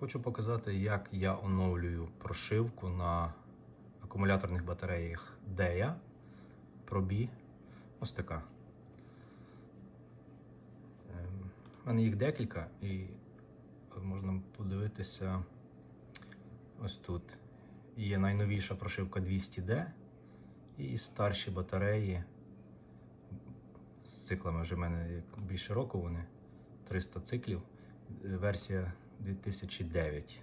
Хочу показати, як я оновлюю прошивку на акумуляторних батареях DEA Pro-B. Ось така. Ем, У мене їх декілька, і можна подивитися ось тут. Є найновіша прошивка 200D і старші батареї. З циклами вже в мене більше року вони 300 циклів. Е, Версія 2009.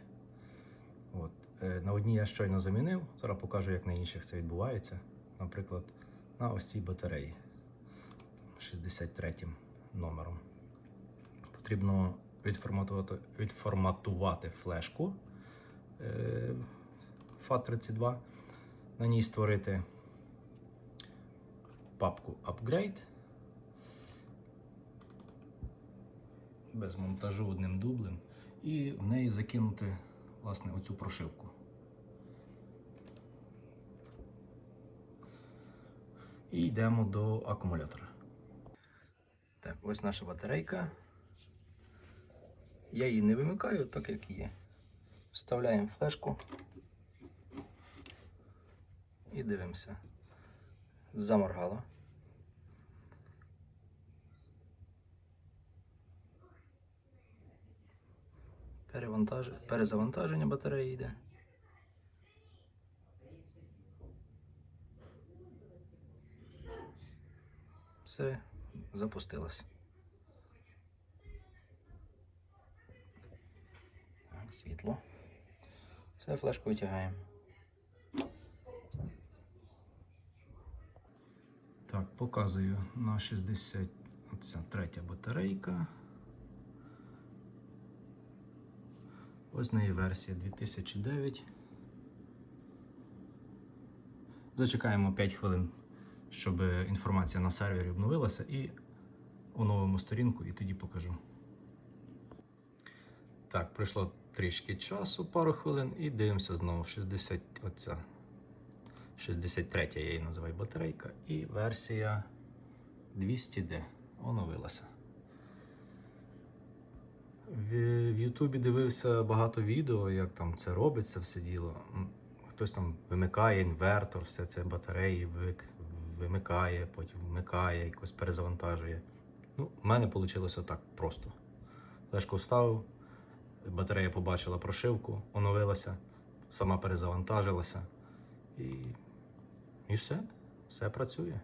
От. Е, На одній я щойно замінив. Зараз покажу, як на інших це відбувається. Наприклад, на ось цій батареї 63 номером. Потрібно відформатувати, відформатувати флешку е, FAT32. На ній створити папку Upgrade. Без монтажу одним дублем. І в неї закинути власне оцю прошивку. І йдемо до акумулятора. Так, ось наша батарейка. Я її не вимикаю, так як є. Вставляємо флешку і дивимося. Заморгало. Перевантаж... Перезавантаження батареї йде. Все, запустилось. Так, світло. Все, флешку витягаємо. Так, показую на 60 оця третя батарейка. Ось неї версія 2009. Зачекаємо 5 хвилин, щоб інформація на сервері обновилася і оновимо сторінку і тоді покажу. Так, пройшло трішки часу, пару хвилин, і дивимося знову 60, оця 63 я її називаю батарейка, і версія 200D оновилася. В, Ютубі дивився багато відео, як там це робиться, все діло. Хтось там вимикає інвертор, все це батареї вимикає, потім вмикає, якось перезавантажує. Ну, в мене вийшло так просто. Флешку вставив, батарея побачила прошивку, оновилася, сама перезавантажилася. І, і все, все працює.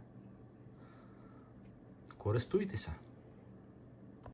Користуйтеся.